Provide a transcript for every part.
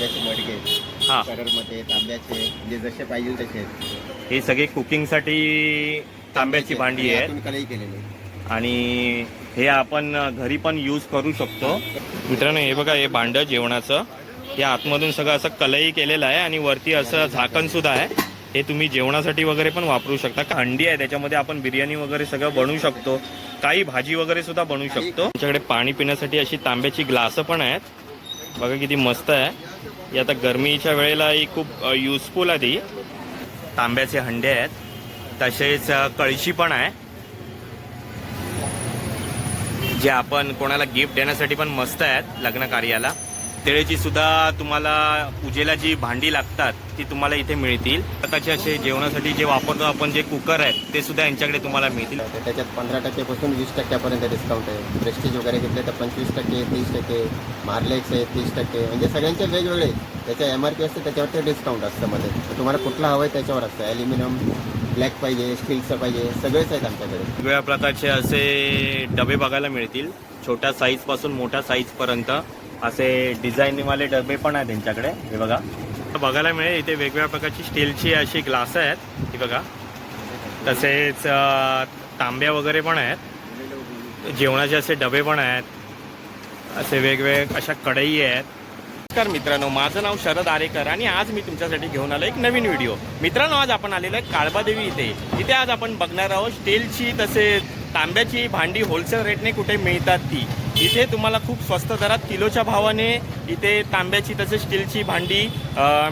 तांब्याचे मडके हा. कलरमध्ये तांब्याचे जे जसे पाहिजे तसे आहेत. हे सगळे कुकिंगसाठी तांब्याची भांडी आहेत. कलई केलेली आणि हे आपण घरी पण यूज करू शकतो. मित्रांनो हे बघा हे भांडं जेवणाचं. हे आतमधून सगळं असं कलई केलेलं आहे आणि वरती असं झाकण सुद्धा आहे. हे तुम्ही जेवणासाठी वगैरे पण वापरू शकता. का हंडी आहे त्याच्यामध्ये आपण बिर्याणी वगैरे सगळं बनवू शकतो. काही भाजी वगैरे सुद्धा बनवू शकतो. आमच्याकडे पाणी पिण्यासाठी अशी तांब्याची ग्लासं पण आहेत. बघा किती मस्त आहे. ही आता गरमीच्या वेळेला ही खूप युजफुल आहे ती. तांब्याचे हंडे आहेत. तसेच कळशी पण आहे. जे आपण कोणाला गिफ्ट देण्यासाठी पण मस्त आहेत लग्न कार्याला तिळेची सुद्धा तुम्हाला पूजेला जी भांडी लागतात ती तुम्हाला इथे मिळतील. प्रकारचे असे जेवणासाठी जे वापरतो आपण जे कुकर आहेत ते सुद्धा यांच्याकडे तुम्हाला मिळतील. तर त्याच्यात पंधरा टक्केपासून वीस टक्क्यापर्यंत डिस्काउंट आहे. प्रेस्टीज वगैरे घेतले तर पंचवीस टक्के तीस टक्के मार्लेक्स आहे तीस टक्के. म्हणजे सगळ्यांचे वेगवेगळे त्याच्या एम आर पी असते त्याच्यावरती डिस्काउंट असतं मध्ये. तुम्हाला कुठला हवं आहे त्याच्यावर असतं. ॲल्युमिनियम ब्लॅक पाहिजे स्टीलचं पाहिजे सगळेच आहेत आमच्याकडे. वेगवेगळ्या प्रकारचे असे डबे बघायला मिळतील. छोट्या साईजपासून मोठ्या साईजपर्यंत असे डिझाईनवाले डबे पण आहेत त्यांच्याकडे. हे बघा. बघायला मिळेल. इथे वेगवेगळ्या प्रकारची स्टीलची अशी ग्लास आहेत. ही बघा. तसेच तांब्या वगैरे पण आहेत. जेवणाचे असे डबे पण आहेत. असे वेगवेगळे अशा कढई आहेत. नमस्कार मित्रांनो माझं नाव शरद आरेकर आणि आज मी तुमच्यासाठी घेऊन आलो एक नवीन व्हिडिओ. मित्रांनो आज आपण आलेलो आहे काळबादेवी इथे. इथे आज आपण बघणार आहोत स्टीलची तसेच तांब्याची भांडी होलसेल रेटने कुठे मिळतात ती. इथे तुम्हाला खूप स्वस्त दरात किलोच्या भावाने इथे तांब्याची तसेच स्टीलची भांडी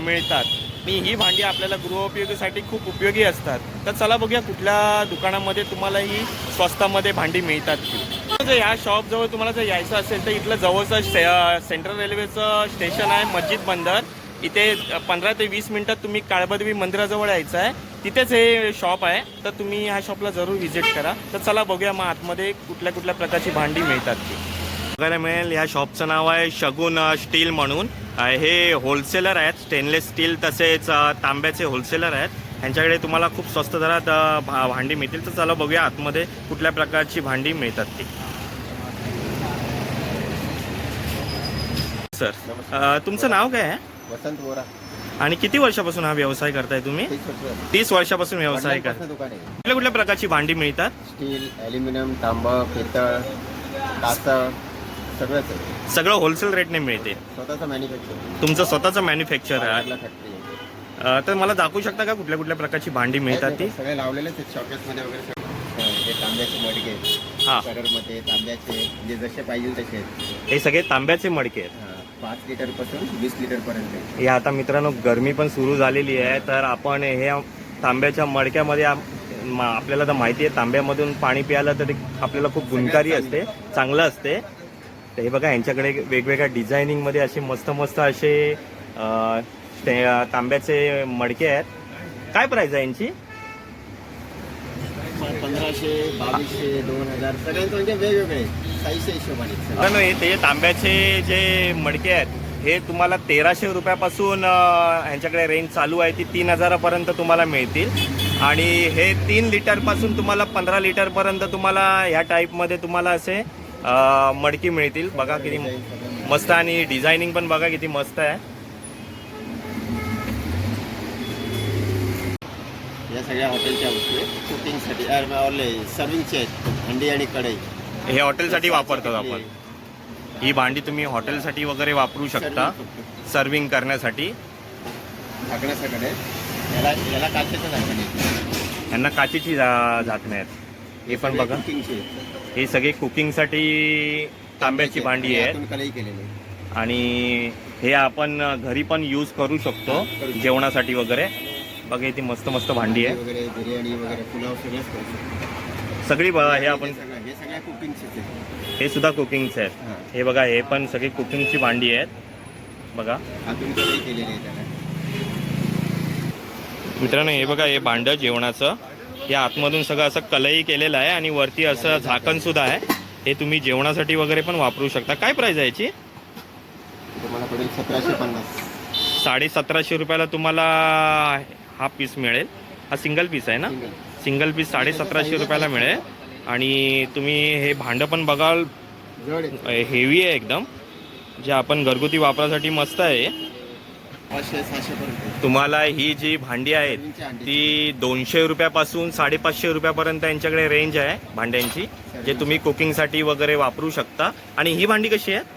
मिळतात. आणि ही भांडी आपल्याला गृहोपयोगीसाठी खूप उपयोगी असतात. तर चला बघूया कुठल्या दुकानामध्ये तुम्हाला ही स्वस्तामध्ये भांडी मिळतात ती जर या शॉपजवळ तुम्हाला जर यायचं असेल तर इथलं जवळचं से सेंट्रल रेल्वेचं स्टेशन आहे मस्जिद बंदर. इथे पंधरा ते वीस मिनटात तुम्ही काळबदेवी मंदिराजवळ यायचं आहे. तिथेच हे शॉप आहे. तर तुम्ही ह्या शॉपला जरूर व्हिजिट करा. तर चला बघूया मग आतमध्ये कुठल्या कुठल्या प्रकारची भांडी मिळतात ती बघायला मिळेल. ह्या शॉपचं नाव आहे शगुन स्टील म्हणून. हे होलसेलर आहेत. स्टेनलेस स्टील तसेच तांब्याचे होलसेलर आहेत. यांच्याकडे तुम्हाला खूप स्वस्त दरात भा- भांडी मिळतील. तर चला बघूया आतमध्ये कुठल्या प्रकारची भांडी मिळतात ती. सर तुमचं नाव काय आहे? वसंत बोरा आणि किती वर्षापासून हा व्यवसाय करताय तुम्ही? तीस वर्ष तीस वर्षापासून व्यवसाय कर वडिलांपासून दुकान आहे. कुठल्या कुठल्या प्रकारची भांडी मिळतात? स्टील ॲल्युमिनियम तांबं पितळ सगळंच आहे. सगळं होलसेल रेटने मिळते. स्वतःचं मॅन्युफॅक्चर तुमचं स्वतःचं मॅन्युफॅक्चर आहे. फॅक्टरी अ, तर मला दाखवू शकता का कुठल्या कुठल्या प्रकारची भांडी मिळतात ती? सगळे लावलेलेच आहेत शॉकेसमध्ये वगैरे सगळे. हा, हे तांब्याचे मडके हा. कलरमध्ये तांब्याचे जे जसे पाहिजे तसे आहेत. हे सगळे तांब्याचे मडके आहेत. हा, पाच लिटरपासून वीस लिटर पर्यंत हे आता मित्रांनो गरमी पण सुरू झालेली आहे. तर आपण हे तांब्याच्या मडक्यामध्ये म- आपल्याला तर माहिती आहे तांब्यामधून पाणी प्यायला तर ते आपल्याला खूप गुणकारी असते चांगलं असते. तर हे बघा यांच्याकडे वेगवेगळ्या डिझायनिंगमध्ये असे मस्त मस्त असे तांब्याचे मडके आहेत. काय प्राईज आहे यांची? पंधराशे बावीसशे दोन हजार सगळ्यांचं म्हणजे वेगवेगळे साईजच्या हिशोबाने. मित्रांनो हे ते तांब्याचे जे मडके आहेत हे तुम्हाला तेराशे रुपयापासून अ, ह्यांच्याकडे रेंज चालू आहे ती तीन हजारापर्यंत तुम्हाला मिळतील. आणि हे तीन लिटरपासून तुम्हाला पंधरा लिटरपर्यंत तुम्हाला ह्या टाईपमध्ये तुम्हाला असे मडकी मिळतील. बघा किती मस्त आणि डिझायनिंग पण बघा किती मस्त आहे. या सगळ्या हॉटेलच्या वस्तू कुकिंगसाठी सर्विंगचे आहेत. हंडी आणि कढई. हे हॉटेलसाठी वापरतात आपण. ही भांडी तुम्ही हॉटेलसाठी वगैरे वापरू शकता. सर्विंग करण्यासाठी. झाकण्यासाठी. याला याला काचेचं झाकण आहे यांना काचेची झाकणे आहेत. हे पण बघा. हे सगळे कुकिंगसाठी तांब्याची भांडी आहेत. आणि हे आपण घरी पण यूज करू शकतो जेवणासाठी वगैरे. बघा इथे मस्त मस्त भांडी आहे सगळी ब- हे आपण हे सुद्धा कुकिंगचे आहेत. हां. बघा हे पण सगळी कुकिंगची भांडी आहेत. बघा. मित्रांनो हे बघा हे भांडं जेवणाचं. हे आतमधून सगळं असं कलई केलेलं आहे आणि वरती असं झाकण सुद्धा आहे. हे तुम्ही जेवणासाठी वगैरे पण वापरू शकता. काय प्राईज आहे याची? तुम्हाला पडेल सतराशे पन्नास. साडे सतराशे रुपयाला तुम्हाला हा पीस मिळेल. हा सिंगल पीस आहे ना? सिंगल पीस साडे सतराशे रुपयाला मिळेल. आणि तुम्ही हे भांडं पण बघाल. हेवी आहे एकदम. जे आपण घरगुती वापरासाठी मस्त आहे. पाचशे तुम्हाला ही जी भांडी आहेत. ती दोनशे रुपयापासून साडेपाचशे रुपयापर्यंत यांच्याकडे रेंज आहे भांड्यांची जे तुम्ही कुकिंगसाठी वगैरे वापरू शकता. आणि ही भांडी कशी आहे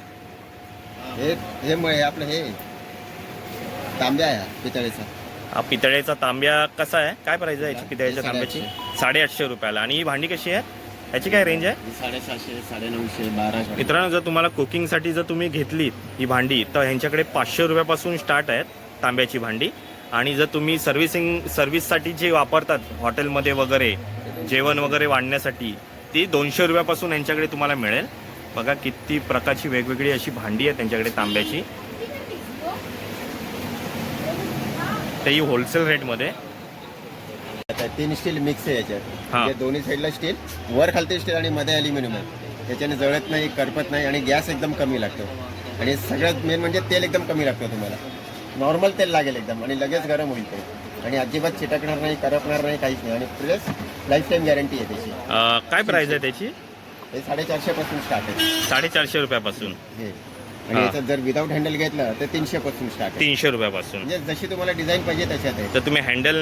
हे हे हे आपलं हे. तांब्या आहे पितळेचा. हा पितळेचा तांब्या कसा आहे? काय प्राइस आहे याची? पितळेच्या तांब्याची? साडेआठशे रुपयाला. आणि ही भांडी कशी आहे याची काय रेंज आहे? साडेसहाशे साडेनऊशे बाराशे. मित्रांनो जर तुम्हाला कुकिंगसाठी जर तुम्ही घेतलीत ही भांडी तर ह्यांच्याकडे पाचशे रुपयापासून स्टार्ट आहेत तांब्याची भांडी. आणि जर तुम्ही सर्व्हिसिंग सर्व्हिससाठी जे वापरतात हॉटेलमध्ये वगैरे जेवण वगैरे वाढण्यासाठी ती दोनशे रुपयापासून यांच्याकडे तुम्हाला मिळेल. बघा किती प्रकारची वेगवेगळी अशी भांडी आहे त्यांच्याकडे तांब्याची. तेही होलसेल रेटमध्ये आता तीन स्टील मिक्स आहे याच्यात. हा. म्हणजे दोन्ही साईडला स्टील वर खालते स्टील आणि मध्ये अल्युमिनियम आहे. त्याच्याने जळत नाही करपत नाही आणि गॅस एकदम कमी लागतो. आणि सगळ्यात मेन म्हणजे तेल एकदम कमी लागतं तुम्हाला. नॉर्मल तेल लागेल एकदम आणि लगेच गरम होईल ते. आणि अजिबात चिटकणार नाही करपणार नाही काहीच नाही. आणि प्लस लाईफ टाईम गॅरंटी आहे त्याची. अं, काय प्राइस आहे त्याची? हे साडेचारशे पासून स्टार्ट आहे. साडेचारशे रुपयापासून. हे. आणि हा. याच्यात जर विदाऊट हँडल घेतलं तर तीनशे पासून स्टार्ट तीनशे रुपयापासून. म्हणजे जशी तुम्हाला डिझाईन पाहिजे तशात आहे तर तुम्ही हँडल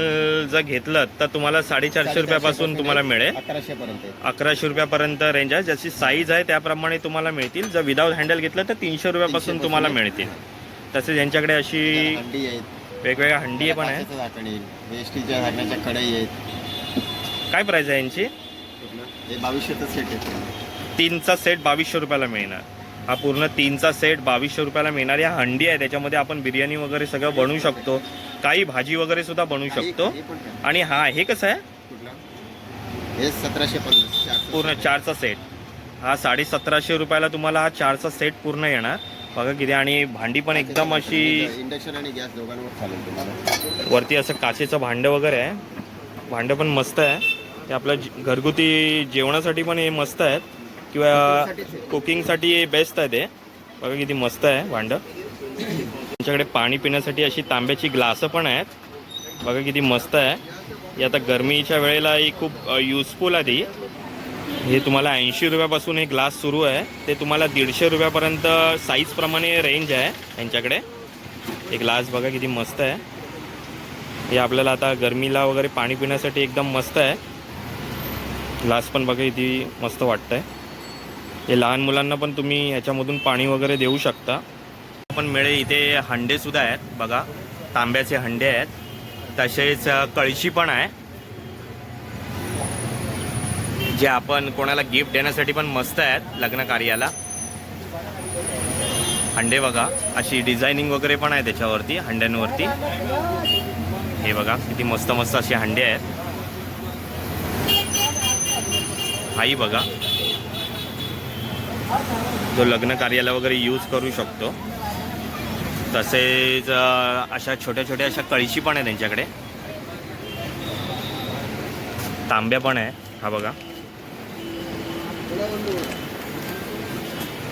जर घेतलं तर तुम्हाला साडेचारशे रुपयापासून तुम्हाला मिळेल. अकराशे पर्यंत अकराशे रुपयापर्यंत रेंज आहे. जशी साईज आहे त्याप्रमाणे तुम्हाला मिळतील. जर विदाऊट हँडल घेतलं तर तीनशे रुपयापासून 300 तुम्हाला. मिळतील. तसेच यांच्याकडे अशी हंडी आहेत. वेगवेगळ्या हंडी पण आहे काचेचं झाकण येईल. स्टीलच्या झाकण्याच्या कढई आहेत. काय प्राइस आहे यांची? हे बावीसशेचं सेट आहे. तीनचा सेट बावीसशे रुपयाला मिळणार. हा पूर्ण तीनचा सेट बावीसशे रुपयाला मिळणार. या हंडी आहे त्याच्यामध्ये आपण बिर्याणी वगैरे सगळं बनवू शकतो. काही भाजी वगैरे सुद्धा बनवू शकतो? आणि हा हे कसं आहे? हे सतराशे पन्नास. पूर्ण चारचा सेट हा साडे सतराशे रुपयाला तुम्हाला हा चारचा सेट पूर्ण येणार. बघा किती आणि भांडी पण एकदम अशी इंडक्शन आणि गॅस दोघांवर चालेल वरती असं काचेचं भांडं वगैरे आहे. भांडं पण मस्त आहे. हे आपलं जे- घरगुती जेवणासाठी पण हे मस्त आहेत. किंवा कुकिंगसाठी बेस्ट आहे ते. बघा किती मस्त आहे भांडं. त्यांच्याकडे पाणी पिण्यासाठी अशी तांब्याची ग्लासं पण आहेत. बघा किती मस्त आहे. ही आता गरमीच्या वेळेला ही खूप युजफुल आहे ती. हे तुम्हाला ऐंशी रुपयापासून हे ग्लास सुरू आहे. ते तुम्हाला दीडशे रुपयापर्यंत साईजप्रमाणे रेंज आहे यांच्याकडे हे ग्लास बघा किती मस्त आहे. हे आपल्याला आता गरमीला वगैरे पाणी पिण्यासाठी एकदम मस्त आहे. ग्लास पण बघा किती मस्त वाटतं आहे हे लहान मुलांना पण तुम्ही ह्याच्यामधून पाणी वगैरे देऊ शकता. पण मिळे इथे हंडेसुद्धा आहेत. बघा तांब्याचे हंडे आहेत. तसेच कळशी पण आहे. जे आपण कोणाला गिफ्ट देण्यासाठी पण मस्त आहेत लग्न कार्याला. हंडे बघा अशी डिझायनिंग वगैरे पण आहे त्याच्यावरती हंड्यांवरती. हे बघा किती मस्त मस्त असे हंडे आहेत. हाही बघा. जो लग्न कार्याला वगैरे यूज करू शकतो. तसेच अशा छोट्या छोट्या अशा कळशी पण आहे त्यांच्याकडे. तांब्या पण आहे. हा बघा.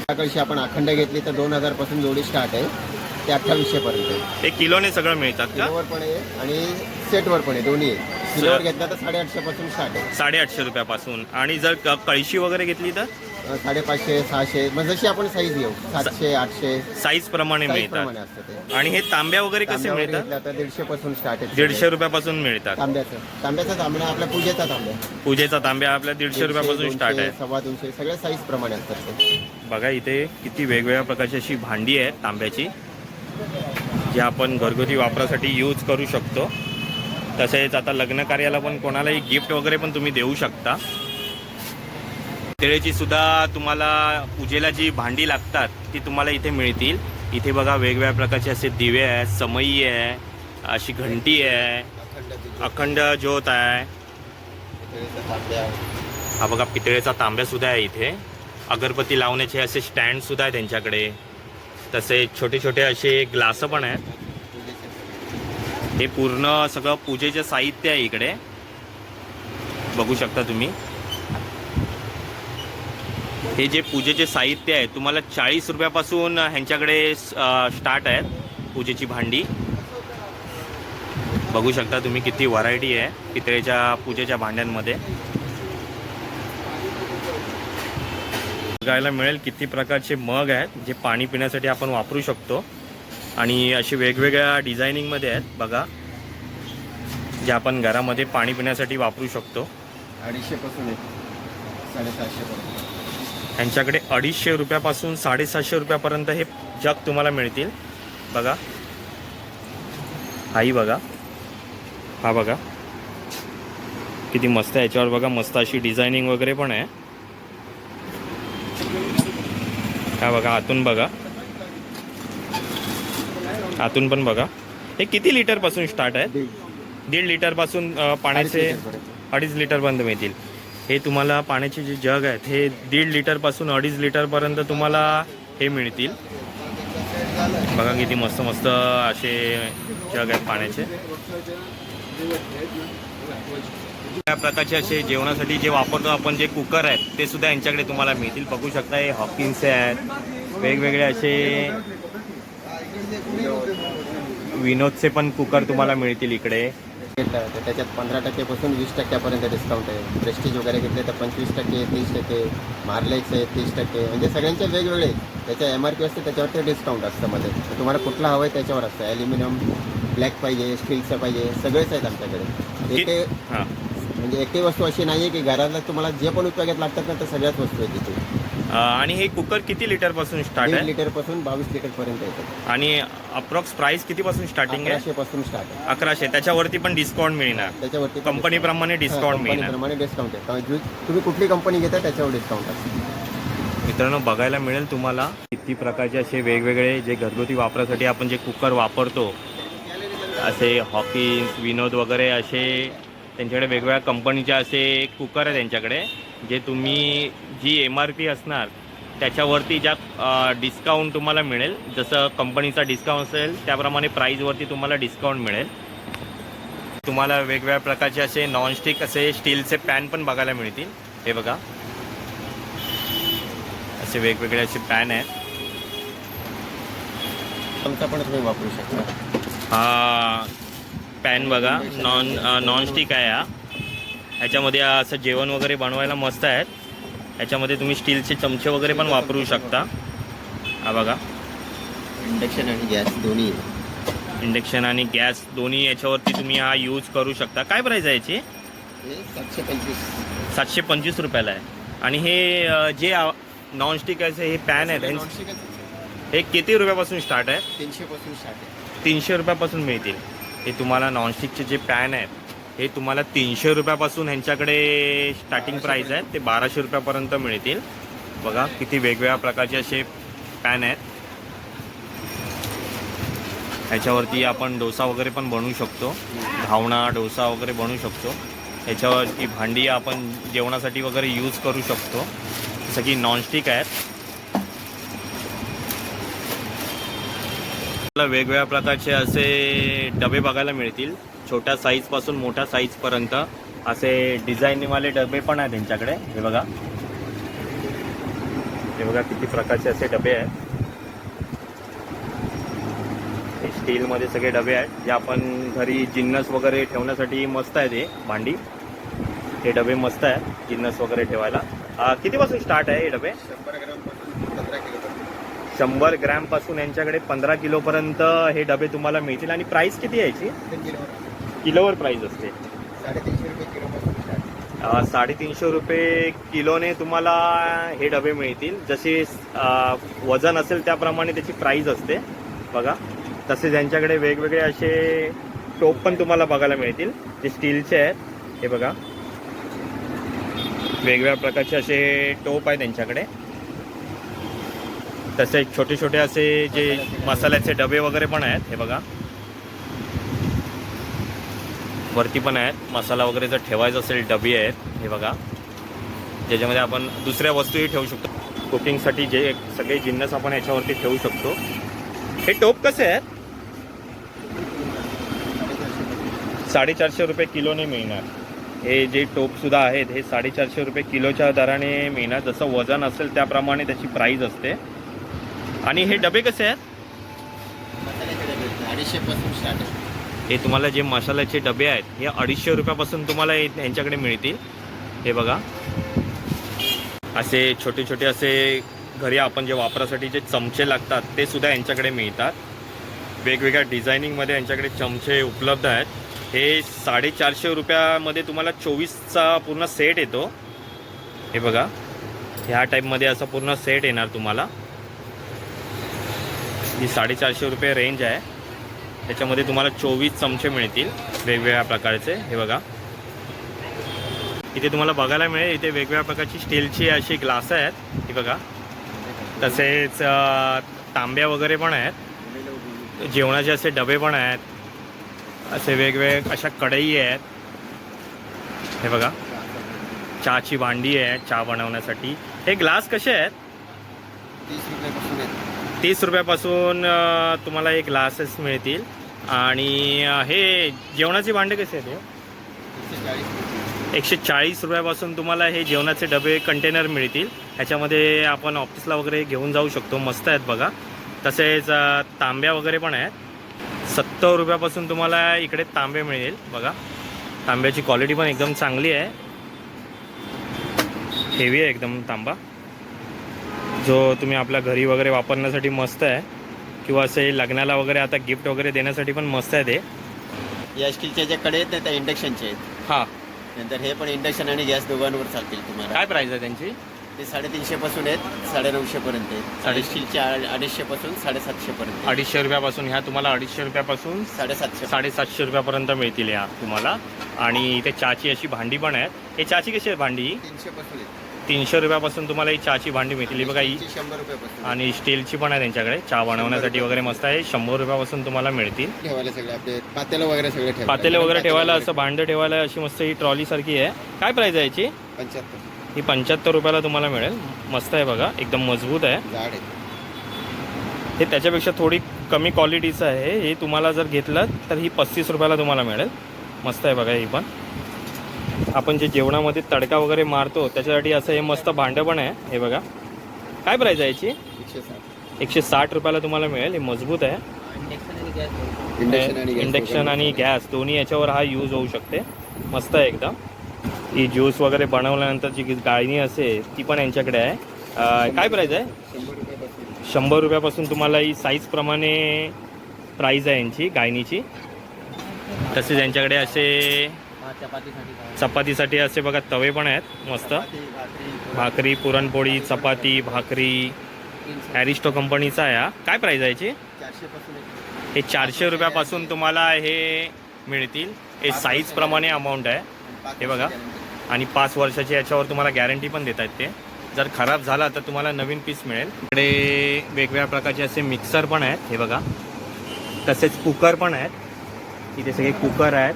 कळशी आपण अखंड घेतली तर दोन हजारपासून जोडी स्टार्ट आहे. ते अठ्ठावीसशे पर्यंत आहे. ते किलोने सगळं मिळतात का? किलोवर पण आहे आणि सेटवर पण आहे दोन्ही आहे. किलोवर घेतला तर साडेआठशे पासून स्टार्ट आहे. साडेआठशे रुपयापासून. आणि जर क- कळशी वगैरे घेतली तर? अं, साडेपाचशे सहाशे. मग जशी आपण साईज घेऊ सातशे आठशे. साईज प्रमाणे साईज मिळतात. प्रमाणे असतं ते. आणि हे तांब्या वगैरे कसे मिळतात? घेतला तर दीडशे पासून स्टार्ट आहे. दीडशे रुपयापासून मिळतात. तांब्याचं. तांब्याचा तांबडा आपल्या पूजेचा तांब्या पूजेचा तांब्या आपल्या दीडशे रुपयापासून दोनशे, स्टार्ट आहे. सव्वा दोनशे. सगळ्या साईज प्रमाणे असतात ते. बघा इथे किती वेगवेगळ्या प्रकारची अशी भांडी आहेत तांब्याची. जे आपण घरगुती वापरासाठी यूज करू शकतो. तसेच आता लग्न कार्याला पण कोणालाही गिफ्ट वगैरे पण तुम्ही देऊ शकता. पितळेची सुद्धा तुम्हाला पूजेला जी भांडी लागतात ती तुम्हाला इथे मिळतील. इथे बघा वेगवेगळ्या प्रकारचे असे दिवे आहेत समई आहे अशी घंटी आहे अखंड ज्योत आहे. हा बघा पितळेचा तांब्या सुद्धा आहे इथे. अगरबत्ती लावण्याचे असे स्टँड सुद्धा आहे त्यांच्याकडे. तसे छोटे छोटे असे ग्लास पण आहेत. हे पूर्ण सगळं पूजेचं साहित्य आहे इकडे. बघू शकता तुम्ही. हे जे पूजेचे साहित्य आहे तुम्हाला चाळीस रुपयापासून ह्यांच्याकडे स्टार्ट आहेत पूजेची भांडी. बघू शकता तुम्ही किती व्हरायटी आहे पितळेच्या पूजेच्या भांड्यांमध्ये. बघायला मिळेल किती प्रकारचे मग आहेत जे पाणी पिण्यासाठी आपण वापरू शकतो. आणि अशी वेगवेगळ्या डिझायनिंगमध्ये आहेत बघा. जे आपण घरामध्ये पाणी पिण्यासाठी वापरू शकतो. अडीचशे पासून आहे साडेसातशे पर्यंत. यांच्याकडे अडीचशे रुपयापासून साडेसातशे रुपयापर्यंत हे जग तुम्हाला मिळतील. बघा. हाही बघा. हा बघा. किती मस्त आहे. याच्यावर बघा मस्त अशी डिझायनिंग वगैरे पण आहे. हा बघा आतून बघा. आतून पण बघा. हे किती लिटरपासून स्टार्ट आहे? दीड. लिटरपासून पाण्याचे. अडीच लिटरपर्यंत मिळतील. हे तुम्हाला पाण्याचे जे जग आहेत हे दीड लिटरपासून अडीच लिटरपर्यंत तुम्हाला हे मिळतील. बघा किती मस्त मस्त असे जग आहेत पाण्याचे. या प्रकारचे असे जेवणासाठी जे वापरतो आपण जे कुकर आहेत ते सुद्धा यांच्याकडे तुम्हाला मिळतील. बघू शकता हे हॉकिन्सचे आहेत. वेगवेगळे असे विनोदचे पण कुकर तुम्हाला मिळतील इकडे. तर त्याच्यात पंधरा टक्केपासून वीस टक्क्यापर्यंत डिस्काउंट आहे. प्रेस्टीज वगैरे घेतले तर पंचवीस टक्के तीस टक्के मार्लेक्स आहे तीस टक्के. म्हणजे सगळ्यांचे वेगवेगळे. त्याच्या एम आर पी असते त्याच्यावरती डिस्काउंट असतं मध्ये. तुम्हाला कुठला हवं आहे त्याच्यावर असतं. ॲल्युमिनियम ब्लॅक पाहिजे स्टीलचं पाहिजे सगळेच आहेत आमच्याकडे. हां. म्हणजे एकही वस्तू अशी नाही आहे की घराला तुम्हाला जे पण उपयोगात लागतात ना तर सगळ्याच वस्तू आहेत तिथे. आणि हे कुकर किती लिटरपासून स्टार्ट दीड आहे? लिटरपासून बावीस लिटरपर्यंत येतात आणि अप्रॉक्स प्राइस कितीपासून स्टार्टिंग आहे? अकराशे पासून स्टार्ट आहे. अकराशे. त्याच्यावरती पण डिस्काउंट मिळणार. त्याच्यावरती पण कंपनीप्रमाणे डिस्काउंट मिळणार. कंपनीप्रमाणे डिस्काउंट आहे. जो- तुम्ही कुठली कंपनी घेता त्याच्यावर डिस्काउंट असते मित्रांनो बघायला मिळेल तुम्हाला किती प्रकारचे असे वेगवेगळे जे घरगुती वापरासाठी आपण जे कुकर वापरतो असे हॉकिन्स विनोद वगैरे असे त्यांच्याकडे वेगवेगळ्या कंपनीचे असे कुकर आहे त्यांच्याकडे जे तुम्ही जी एम आर पी असणार त्याच्यावरती ज्या डिस्काउंट तुम्हाला मिळेल जसं कंपनीचा डिस्काउंट असेल त्याप्रमाणे प्राईजवरती तुम्हाला डिस्काउंट मिळेल. तुम्हाला वेगवेगळ्या प्रकारचे असे नॉनस्टिक असे स्टीलचे पॅन पण बघायला मिळतील. हे बघा. असे वेगवेगळे असे पॅन आहेत. पण तुम्ही वापरू शकता. हा. पॅन बघा नॉन नॉनस्टिक आहे हा. ह्याच्यामध्ये असं जेवण वगैरे बनवायला मस्त आहेत. ह्याच्यामध्ये तुम्ही स्टीलचे चमचे वगैरे पण वापरू शकता. हा बघा. इंडक्शन आणि गॅस दोन्ही. इंडक्शन आणि गॅस दोन्ही याच्यावरती तुम्ही हा यूज करू शकता. काय प्राईस आहे याची? सातशे पंचवीस. सातशे पंचवीस रुपयाला आहे. आणि हे जे नॉनस्टिक असे हे पॅन ह्यांचे- हे किती रुपयापासून स्टार्ट आहे? तीनशे पासून स्टार्ट आहे. तीनशे रुपयापासून मिळतील. हे तुम्हाला नॉनस्टिकचे जे पॅन आहेत हे तुम्हाला तीनशे रुपयापासून ह्यांच्याकडे स्टार्टिंग प्राईस आहे. ते बाराशे रुपयापर्यंत मिळतील. बघा किती वेगवेगळ्या प्रकारचे असे पॅन आहेत. ह्याच्यावरती आपण डोसा वगैरे पण बनवू शकतो. धावणा डोसा वगैरे बनवू शकतो. ह्याच्यावरती भांडी आपण जेवणासाठी वगैरे यूज करू शकतो. जसं की नॉनस्टिक आहेत. वेगवेगळ्या प्रकारचे असे डबे बघायला मिळतील. छोट्या साईजपासून मोठ्या साईजपर्यंत असे डिझाईनवाले डबे पण आहेत त्यांच्याकडे. हे बघा. हे बघा किती प्रकारचे असे डबे आहेत. हे स्टीलमध्ये सगळे डबे आहेत. जे आपण घरी जिन्नस वगैरे ठेवण्यासाठी मस्त आहेत हे भांडी. हे डबे मस्त आहेत जिन्नस वगैरे ठेवायला. कितीपासून स्टार्ट आहे हे डबे? शंभर ग्राम शंभर ग्रॅमपासून यांच्याकडे पंधरा किलोपर्यंत हे डबे तुम्हाला मिळतील. आणि प्राईस किती आहे याची? किलोवर प्राईस असते. साडेतीनशे रुपये किलो साडेतीनशे रुपये किलोने तुम्हाला हे डबे मिळतील. जसे वजन असेल त्याप्रमाणे त्याची प्राईस असते. बघा. तसेच यांच्याकडे वेगवेगळे असे टोप पण तुम्हाला बघायला मिळतील. जे स्टीलचे आहेत. हे बघा. वेगवेगळ्या प्रकारचे असे टोप आहे त्यांच्याकडे तसे छोटे छोटे असे जे मसाल्याचे डबे वगैरे पण आहेत हे बघा. वरती पण आहेत. मसाला वगैरे जर ठेवायचा असेल डबे आहेत हे बघा. ज्याच्यामध्ये आपण दुसऱ्या वस्तूही ठेवू शकतो. कुकिंगसाठी जे सगळे जिन्नस आपण याच्यावरती ठेवू शकतो. हे टोप कसे आहेत? साडेचारशे रुपये किलोने मिळणार. हे जे टोपसुद्धा आहेत हे साडेचारशे रुपये किलोच्या दराने मिळणार. जसं वजन असेल त्याप्रमाणे त्याची प्राईज असते. आणि हे डबे कसे आहेत? मसाल्याचे डबे अडीचशे पासून स्टार्ट आहे. हे तुम्हाला जे मसाल्याचे डबे आहेत हे अडीचशे रुपयापासून तुम्हाला यांच्याकडे मिळतील. हे बघा. असे छोटे छोटे असे घरी आपण जे वापरासाठी जे चमचे लागतात ते सुद्धा यांच्याकडे मिळतात. वेगवेगळ्या डिझायनिंगमध्ये यांच्याकडे चमचे उपलब्ध आहेत. हे साडेचारशे रुपयामध्ये तुम्हाला चोवीसचा पूर्ण सेट येतो. हे बघा. ह्या टाईपमध्ये असं पूर्ण सेट येणार तुम्हाला. ही साडेचारशे रुपये रेंज आहे. त्याच्यामध्ये तुम्हाला चोवीस चमचे मिळतील वेगवेगळ्या प्रकारचे. हे बघा. इथे तुम्हाला बघायला मिळेल इथे वेगवेगळ्या प्रकारची स्टीलची अशी ग्लास आहेत. हे बघा. तसेच तांब्या वगैरे पण आहेत. जेवणाचे असे डबे पण आहेत. असे वेगवेगळे अशा कढई आहेत. हे बघा. चहाची भांडी आहे चहा बनवण्यासाठी. हे ग्लास कसे आहेत? तीस रुपयापासून आहेत. तीस रुपयापासून तुम्हाला हे ग्लासेस मिळतील. आणि हे जेवणाचे भांडे कसे आहेत एकशे चाळीस रुपयापासून तुम्हाला हे जेवणाचे डबे कंटेनर मिळतील. ह्याच्यामध्ये आपण ऑफिसला वगैरे घेऊन जाऊ शकतो. मस्त आहेत बघा. तसेच तांब्या वगैरे पण आहेत. सत्तर रुपयापासून तुम्हाला इकडे तांबे मिळेल. बघा. तांब्याची क्वालिटी पण एकदम चांगली आहे. हेवी आहे एकदम तांबा. जो तुम्ही आपल्या घरी वगैरे वापरण्यासाठी मस्त आहे किंवा असे लग्नाला वगैरे आता गिफ्ट वगैरे देण्यासाठी पण मस्त आहे ते. या स्टीलचे जे कडे आहेत ना, ते इंडक्शनचे आहेत. हां. नंतर हे पण इंडक्शन आणि गॅस दोघांवर चालतील तुम्हाला. काय प्राईस आहे त्यांची? ते साडेतीनशे पासून आहेत साडेनऊशे पर्यंत आहेत. साडे- स्टीलचे अडीचशे पासून साडेसातशे पर्यंत आहेत. अडीचशे रुपयापासून ह्या तुम्हाला अडीचशे रुपयापासून साडेसातशे साडेसातशे रुपयापर्यंत मिळतील या तुम्हाला. आणि इथे चहाची अशी भांडी पण आहेत. हे चहाची कशी आहे भांडी? तीनशे पासून आहेत. तीनशे रुपयापासून तुम्हाला ही चहाची भांडी मिळतील. बघा ही. शंभर रुपयापासून. आणि स्टीलची पण आहे त्यांच्याकडे. चहा बनवण्यासाठी वगैरे मस्त आहे. शंभर रुपयापासून तुम्हाला मिळतील. ठेवायला सगळे आपले पातेलं वगैरे सगळे ठेवायला. पातेले वगैरे ठेवायला असं भांडं ठेवायला अशी मस्त ही ट्रॉली सारखी आहे. काय प्राईस आहे याची? पंच्याहत्तर. ही पंच्याहत्तर रुपयाला तुम्हाला मिळेल. मस्त आहे बघा. एकदम मजबूत आहे. जाड आहेत हे त्याच्यापेक्षा थोडी कमी क्वालिटीचं आहे. हे तुम्हाला जर घेतलं तर ही पस्तीस रुपयाला तुम्हाला मिळेल. मस्त आहे बघा ही पण. आपण जे जेवणामध्ये तडका वगैरे मारतो त्याच्यासाठी असं हे मस्त भांडं पण आहे. हे बघा. काय प्राईज आहे याची? एकशे साठ एकशे साठ रुपयाला तुम्हाला मिळेल. हे मजबूत आहे. इंडक्शन आणि गॅस दोन्ही याच्यावर हा यूज होऊ शकते. मस्त आहे एकदम. ही ज्यूस वगैरे बनवल्यानंतर जी गाळणी असेल ती पण यांच्याकडे आहे. काय प्राईज आहे? शंभर रुपयापासून तुम्हाला ही साईजप्रमाणे प्राईज आहे यांची गायनीची तसेच यांच्याकडे असे चपातीसाठी असे बघा तवे पण आहेत मस्त. भाकरी, पुरणपोळी. चपाती भाकरी. ॲरिस्टो कंपनीचा आहे हा. काय प्राईज आहे याची. हे चारशे रुपयापासून तुम्हाला हे मिळतील. हे साईजप्रमाणे अमाऊंट आहे. हे बघा. आणि पाच वर्षाची याच्यावर तुम्हाला गॅरंटी पण देत आहेत ते. जर खराब झाला तर तुम्हाला नवीन पीस मिळेल. इकडे वेगवेगळ्या प्रकारचे असे मिक्सर पण आहेत. हे बघा. तसेच कुकर पण आहेत. इथे सगळे कुकर आहेत.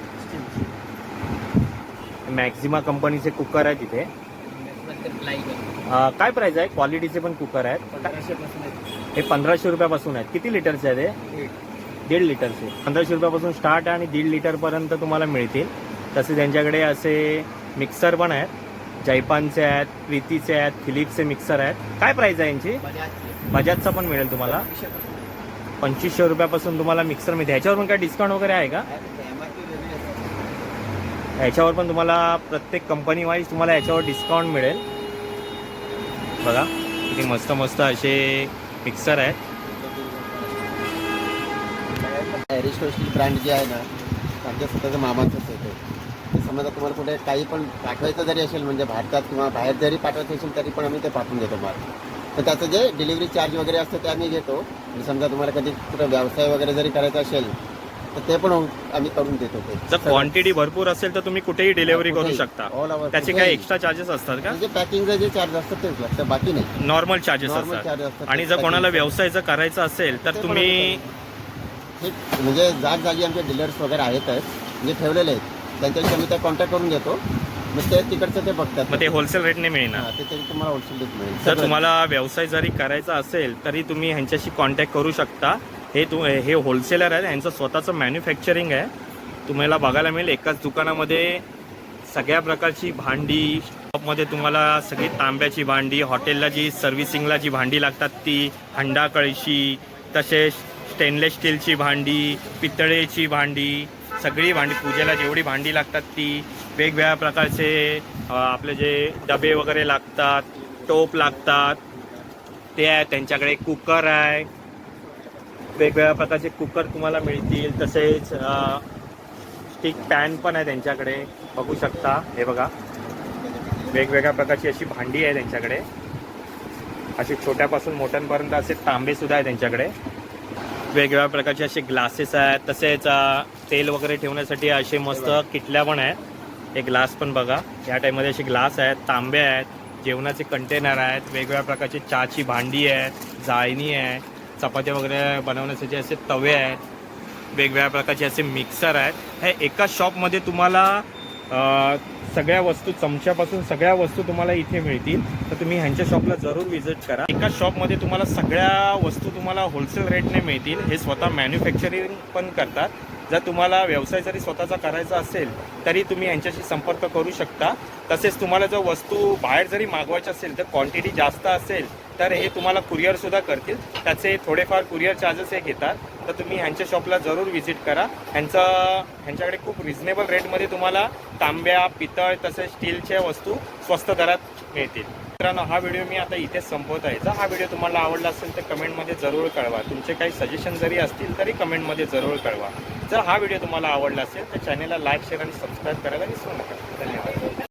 मॅक्झिमा कंपनीचे कुकर आहेत इथे अं, काय प्राईस आहे? क्वालिटीचे पण कुकर आहेत. हे पंधराशे रुपयापासून आहेत. किती लिटरचे आहेत हे. दीड. लिटरचे पंधराशे रुपयापासून स्टार्ट आहे आणि दीड लिटरपर्यंत तुम्हाला मिळतील. तसेच त्यांच्याकडे असे मिक्सर पण आहेत. जयपानचे आहेत प्रीतीचे आहेत फिलिप्सचे मिक्सर आहेत. काय प्राईस आहे यांची? बजाजचे. पण मिळेल तुम्हाला. पंचवीसशे पासून. पंचवीसशे रुपयापासून तुम्हाला मिक्सर मिळते ह्याच्यावर पण काय डिस्काउंट वगैरे आहे का आहे ते MRP वेगळी असते. ह्याच्यावर पण तुम्हाला प्रत्येक कंपनी वाईज तुम्हाला याच्यावर डिस्काउंट मिळेल. बघा किती मस्त मस्त असे मिक्सर आहेत. ब्रँड जे आहे ना आमच्या स्वतःचं मामाचंच आहे ते. समजा तुम्हाला कुठे काही पण पाठवायचं जरी असेल म्हणजे भारतात किंवा बाहेर जरी पाठवायचं असेल तरी पण आम्ही ते पाठवून देतो माल. तर त्याचं जे डिलिव्हरी चार्ज वगैरे असतं ते आम्ही घेतो. आणि समजा तुम्हाला कधी कुठं व्यवसाय वगैरे जरी करायचा असेल तर ते पण आम्ही करून देतो ते. जर क्वांटिटी भरपूर असेल तर तुम्ही कुठेही डिलिव्हरी करू कुठेही. शकता. All over. त्याचे कुठेही. एक्स्ट्रा चार्जेस असतात का? म्हणजे पॅकिंगचे जे चार्ज असतात तेच लागतं बाकी नाही. नॉर्मल चार्जेस Normal असतात. charges असतात. आणि जर कोणाला व्यवसाय जर करायचा असेल तर ते पण तुम्ही हे म्हणजे जागजागी आमचे डीलर्स वगैरे आहेतच म्हणजे ठेवलेले आहेत. त्यांच्याशी आम्ही त्या कॉन्टॅक्ट करून घेतो. मग ते तिकडचं ते बघतात. मग ते होलसेल रेटने मिळणार. हा, ते तरी तुम्हाला होलसेल मिळेल. जर सगळं. तुम्हाला व्यवसाय जरी करायचा असेल तरी तुम्ही ह्यांच्याशी कॉन्टॅक्ट करू शकता. हे तु हे होलसेलर आहे यांचं स्वतःचं मॅन्युफॅक्चरिंग आहे. तुम्हाला बघायला मिळेल एकाच दुकानामध्ये सगळ्या प्रकारची भांडी शॉपमध्ये तुम्हाला सगळी तांब्याची भांडी हॉटेलला जी सर्व्हिसिंगला जी भांडी लागतात ती हंडा कळशी तसेच स्टेनलेस स्टीलची भांडी पितळेची भांडी सगळी भांडी पूजेला जेवढी भांडी लागतात ती वेगवेगळ्या प्रकारचे आपले जे डबे वगैरे लागतात टोप लागतात ते आहे त्यांच्याकडे कुकर आहे वेगवेगळ्या प्रकारचे कुकर तुम्हाला मिळतील तसेच स्टिक पॅन पण आहे त्यांच्याकडे. बघू शकता. हे बघा. वेगवेगळ्या प्रकारची अशी भांडी आहे त्यांच्याकडे. अशी छोट्यापासून मोठ्यांपर्यंत असे तांबेसुद्धा आहे त्यांच्याकडे. वेगवेगळ्या प्रकारचे असे ग्लासेस आहेत. तसेच तेल वगैरे ठेवण्यासाठी असे मस्त किटल्या पण आहेत. हे ग्लास पण बघा. या टाईममध्ये असे ग्लास आहेत तांबे आहेत जेवणाचे कंटेनर आहेत वेगवेगळ्या प्रकारची चहाची भांडी आहेत जाळणी आहे. चपात्या वगैरे बनवण्यासाठी असे तवे आहेत. वेगवेगळ्या प्रकारचे असे मिक्सर आहेत. हे एका शॉपमध्ये तुम्हाला सगळ्या वस्तू चमच्यापासून सगळ्या वस्तू तुम्हाला इथे मिळतील. तर तुम्ही ह्यांच्या शॉपला जरूर व्हिजिट करा. एका शॉपमध्ये तुम्हाला सगळ्या वस्तू तुम्हाला होलसेल रेटने मिळतील. हे स्वतः मॅन्युफॅक्चरिंग पण करतात. जर तुम्हाला व्यवसाय जरी स्वतःचा करायचा असेल तरी तुम्ही यांच्याशी संपर्क करू शकता. तसेच तुम्हाला जर वस्तू बाहेर जरी मागवायची असेल तर क्वांटिटी जास्त असेल तर हे तुम्हाला कुरिअरसुद्धा करतील. त्याचे थोडेफार कुरिअर चार्जेस हे घेतात. तर तुम्ही ह्यांच्या शॉपला जरूर व्हिजिट करा. ह्यांचा ह्यांच्याकडे खूप रिझनेबल रेटमध्ये तुम्हाला तांब्या पितळ तसेच स्टीलच्या वस्तू स्वस्त दरात मिळतील. मित्रांनो हा व्हिडिओ मी आता इथेच संपवत आहे. जर हा व्हिडिओ तुम्हाला आवडला असेल तर कमेंटमध्ये जरूर कळवा. तुमचे काही सजेशन जरी असतील तरी कमेंटमध्ये जरूर कळवा. जर हा व्हिडिओ तुम्हाला आवडला असेल तर चॅनेलला लाईक शेअर आणि सबस्क्राईब करायला विसरू नका. धन्यवाद.